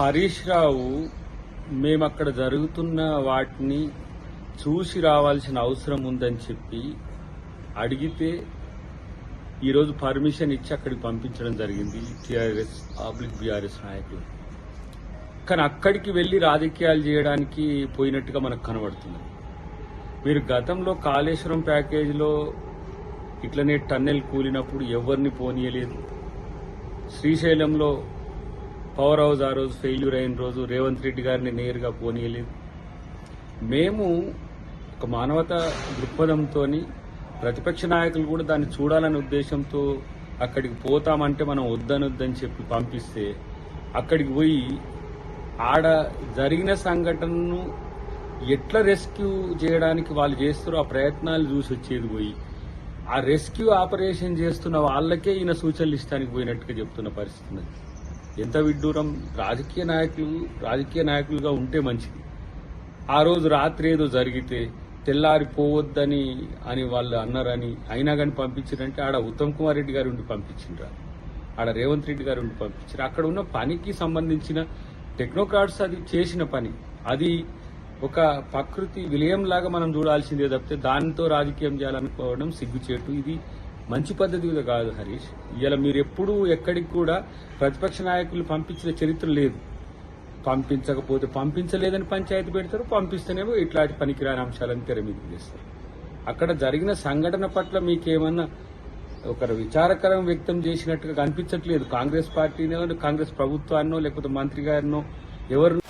హరీష్ రావు మేము అక్కడ జరుగుతున్న వాటిని చూసి రావాల్సిన అవసరం ఉందని చెప్పి అడిగితే ఈరోజు పర్మిషన్ ఇచ్చి అక్కడికి పంపించడం జరిగింది టీఆర్ఎస్ పబ్లిక్ బీఆర్ఎస్ నాయకులు. కానీ అక్కడికి వెళ్ళి రాజకీయాలు చేయడానికి పోయినట్టుగా మనకు కనబడుతుంది. మీరు గతంలో కాళేశ్వరం ప్యాకేజీలో ఇట్లనే టన్నెల్ కూలినప్పుడు ఎవరిని పోనీయలేదు. శ్రీశైలంలో పవర్ హౌస్ ఆ రోజు ఫెయిల్యూర్ అయిన రోజు రేవంత్ రెడ్డి గారిని నేరుగా పోనీయలేదు. మేము ఒక మానవత దృక్పథంతో ప్రతిపక్ష నాయకులు కూడా దాన్ని చూడాలనే ఉద్దేశంతో అక్కడికి పోతామంటే మనం వద్దనొద్దని చెప్పి పంపిస్తే అక్కడికి పోయి ఆడ జరిగిన సంఘటనను ఎట్లా రెస్క్యూ చేయడానికి వాళ్ళు చేస్తారో ఆ ప్రయత్నాలు చూసి వచ్చేది పోయి ఆ రెస్క్యూ ఆపరేషన్ చేస్తున్న వాళ్ళకే ఈయన సూచనలు ఇష్టానికి పోయినట్టుగా చెప్తున్న పరిస్థితి ఎంత విడ్డూరం రాజకీయ నాయకులు రాజకీయ నాయకులుగా ఉంటే మంచిది. ఆ రోజు రాత్రి ఏదో జరిగితే తెల్లారిపోవద్దని అని వాళ్ళు అన్నారని అయినా కానీ పంపించారంటే ఆడ ఉత్తమ్ కుమార్ రెడ్డి గారు ఉండి పంపించిండ్రా. ఆడ రేవంత్ రెడ్డి గారు ఉండి పంపించారు అక్కడ ఉన్న పనికి సంబంధించిన టెక్నోక్రాట్స్ అది చేసిన పని. అది ఒక ప్రకృతి విలయం లాగా మనం చూడాల్సిందే తప్పితే దానితో రాజకీయం చేయాలనుకోవడం సిగ్గుచేటు. ఇది మంచి పద్ధతి కూడా కాదు హరీష్. ఇలా మీరు ఎప్పుడూ ఎక్కడికి కూడా ప్రతిపక్ష నాయకులు పంపించిన చరిత్ర లేదు. పంపించకపోతే పంపించలేదని పంచాయతీ పెడతారు పంపిస్తేనేమో ఇట్లాంటి పనికిరాని అంశాలను తెర మీదకి అక్కడ జరిగిన సంఘటన పట్ల మీకేమన్నా ఒక విచారకరం వ్యక్తం చేసినట్టుగా కనిపించట్లేదు. కాంగ్రెస్ పార్టీనో కాంగ్రెస్ ప్రభుత్వాన్నో లేకపోతే మంత్రి గారినో ఎవరు